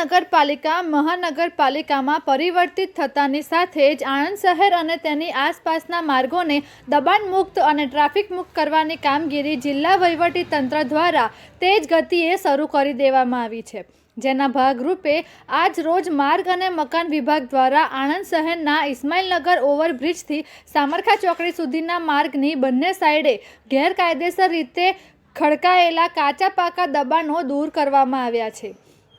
નગરપાલિકા મહાનગરપાલિકામાં પરિવર્તિત થતાની સાથે જ આણંદ શહેર અને તેની આસપાસના માર્ગોને દબાણ મુક્ત અને ટ્રાફિક મુક્ત કરવાની કામગીરી જિલ્લા વહીવટી તંત્ર દ્વારા તેજ ગતિએ શરૂ કરી દેવામાં આવી છે. જેના ભાગરૂપે આજ રોજ માર્ગ અને મકાન વિભાગ દ્વારા આણંદ શહેરના ઇસ્માઇલનગર ઓવરબ્રિજથી સામરખા ચોકડી સુધીના માર્ગની બંને સાઈડે ગેરકાયદેસર રીતે ખડકાયેલા કાચા પાકા દબાણો દૂર કરવામાં આવ્યા છે.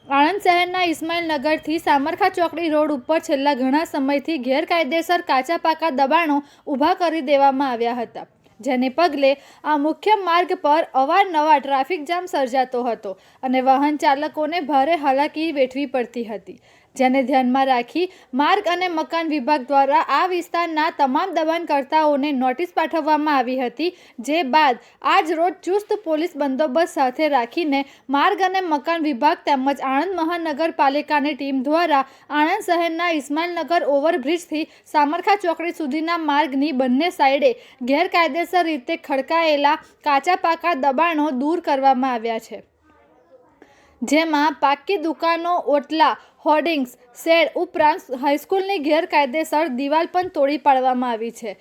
આણંદ શહેરના ઇસ્માઇલનગરથી સામરખા ચોકડી રોડ ઉપર છેલ્લા ઘણા સમયથી ગેરકાયદેસર કાચા પાકા દબાણો ઊભા કરી દેવામાં આવ્યા હતા, જેને પગલે આ મુખ્ય માર્ગ પર અવારનવાર ટ્રાફિક જામ સર્જાતો હતો અને વાહન ચાલકોને ભારે હાલાકી વેઠવી પડતી હતી. જેને ધ્યાનમાં રાખી માર્ગ અને મકાન વિભાગ દ્વારા આ વિસ્તારના તમામ દબાણકર્તાઓને નોટિસ પાઠવવામાં આવી હતી, જે બાદ આજ રોજ ચુસ્ત પોલીસ બંદોબસ્ત સાથે રાખીને માર્ગ અને મકાન વિભાગ તેમજ આણંદ મહાનગરપાલિકાની ટીમ દ્વારા આણંદ શહેરના ઇસ્માઇલનગર ઓવરબ્રિજથી સામરખા ચોકડી સુધીના માર્ગની બંને સાઈડે ગેરકાયદેસર રીતે ખડકાયેલા કાચા પાકા દબાણો દૂર કરવામાં આવ્યા છે. જેમાં પાકી દુકાનો, ઓટલા, હોર્ડિંગ્સ, શેડ ઉપરાંત હાઈસ્કૂલની ગેરકાયદેસર દિવાલ પણ તોડી પાડવામાં આવી છે.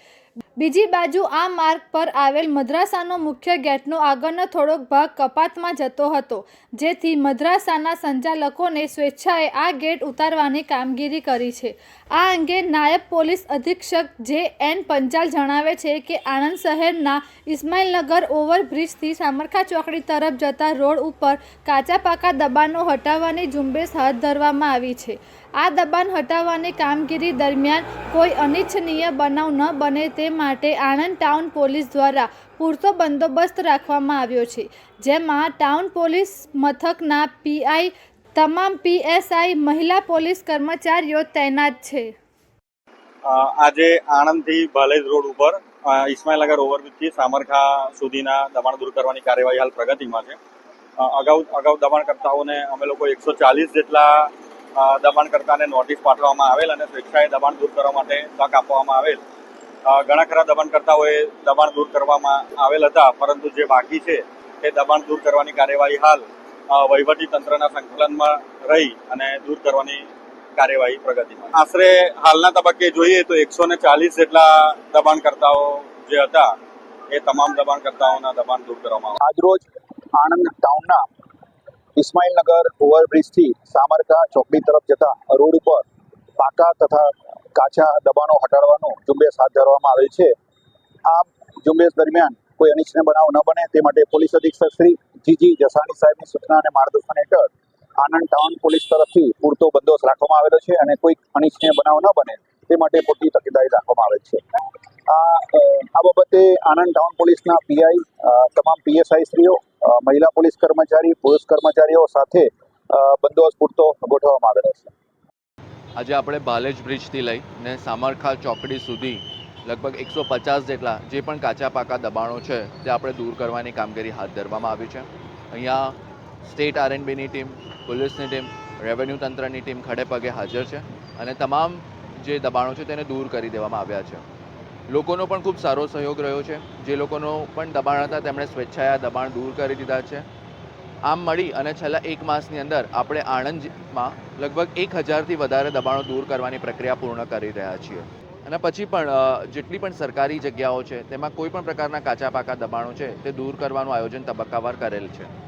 બીજી બાજુ આ માર્ગ પર આવેલ મદ્રાસાનો મુખ્ય ગેટનો આગળનો થોડોક ભાગ કપાતમાં જતો હતો, જેથી મદ્રાસાના સંચાલકોને સ્વેચ્છાએ આ ગેટ ઉતારવાની કામગીરી કરી છે. આ અંગે નાયબ પોલીસ અધિક્ષક જે એન પંચાલ જણાવે છે કે આણંદ શહેરના ઇસ્માઇલનગર ઓવરબ્રિજથી સામરખા ચોકડી તરફ જતા રોડ ઉપર કાચા પાકા દબાણો હટાવવાની ઝુંબેશ હાથ ધરવામાં આવી છે. આ દબાણ હટાવવાની કામગીરી દરમિયાન કોઈ અનિચ્છનીય બનાવ ન બને તે માટે આણંદ ટાઉન પોલીસ દ્વારા પૂરતો બંદોબસ્ત રાખવામાં આવ્યો છે, જેમાં ટાઉન પોલીસ મથકના પીઆઈ, તમામ પીએસઆઈ, મહિલા પોલીસ કર્મચારીઓ તૈનાત છે. આજે આણંદથી ભાલેજ રોડ ઉપર ઇસ્માઇલનગર ઓવરબ્રિજથી સામરખા સુધીના દબાણ દૂર કરવાની કાર્યવાહી હાલ પ્રગતિમાં છે. અગાઉ અગાઉ દબાણકર્તાઓને અમે લોકો એકસો ચાલીસ જેટલા દબાણકર્તાને નોટિસ પાઠવવામાં આવેલ અને સ્વેચ્છાએ દબાણ દૂર કરવા માટે તક આપવામાં આવેલ. ઘણા ખરા દબાણકર્તાઓએ દબાણ દૂર કરવામાં આવેલ હતા, પરંતુ જે બાકી છે તે દબાણ દૂર કરવાની કાર્યવાહી હાલ વહીવટી તંત્રના સંકલનમાં રહી અને દૂર કરવાની કાર્યવાહી પ્રગતિમાં આશરે હાલના તબક્કે જોઈએ તો એકસો ને ચાલીસ જેટલા દબાણકર્તાઓ જે હતા, એ તમામ દબાણકર્તાઓના દબાણ દૂર કરવામાં આવ્યા. આજરોજ આણંદ ટાઉનના ઇસ્માઇલનગર ઓવરબ્રિજથી સામરકા ચોકડી તરફ જતા રોડ ઉપર પાકા તથા કાચા દબાણો હટાડવાનો ઝુંબેશ હાથ ધરવામાં આવે છે. આ ઝુંબેશ દરમિયાન કોઈ અનિચ્છનીય બનાવ ન બને. તે માટે પોલીસ અધિક્ષક શ્રી જીજી જસાણી સાહેબની સૂચના અને માર્ગદર્શન હેઠળ આનંદ ટાઉન પોલીસ તરફથી પૂરતો બંદોબસ્ત રાખવામાં આવેલો છે અને કોઈ અનિચ્છનીય બનાવ ન બને. તે માટે પૂરતી તકેદારી રાખવામાં આવે છે. આ આ બાબતે આણંદ ટાઉન પોલીસના પીઆઈ તમામ પીએસઆઈ શ્રીઓ મહિલા પોલીસ કર્મચારી પુરુષ કર્મચારીઓ સાથે બંદોબસ્ત પૂરતો ગોઠવવામાં આવેલો છે. આજે આપણે ભાલેજ બ્રિજથી લઈને સામરખા ચોકડી સુધી લગભગ એકસો પચાસ જેટલા જે પણ કાચા પાકા દબાણો છે, તે આપણે દૂર કરવાની કામગીરી હાથ ધરવામાં આવી છે. અહીંયા સ્ટેટ આરએનબીની ટીમ, પોલીસની ટીમ, રેવન્યુ તંત્રની ટીમ ખડે પગે હાજર છે અને તમામ જે દબાણો છે તેને દૂર કરી દેવામાં આવ્યા છે. લોકોનો પણ ખૂબ સારો સહયોગ રહ્યો છે. જે લોકોનો પણ દબાણ હતા, તેમણે સ્વેચ્છાએ દબાણ દૂર કરી દીધા છે. આમ મળી અને છેલ્લા એક માસની અંદર આપણે આણંદમાં લગભગ એક હજારથી વધારે દબાણો દૂર કરવાની પ્રક્રિયા પૂર્ણ કરી રહ્યા છીએ. અને પછી પણ જેટલી પણ સરકારી જગ્યાઓ છે, તેમાં કોઈ પણ પ્રકારના કાચા પાકા દબાણો છે, તે દૂર કરવાનું આયોજન તબક્કાવાર કરેલ છે.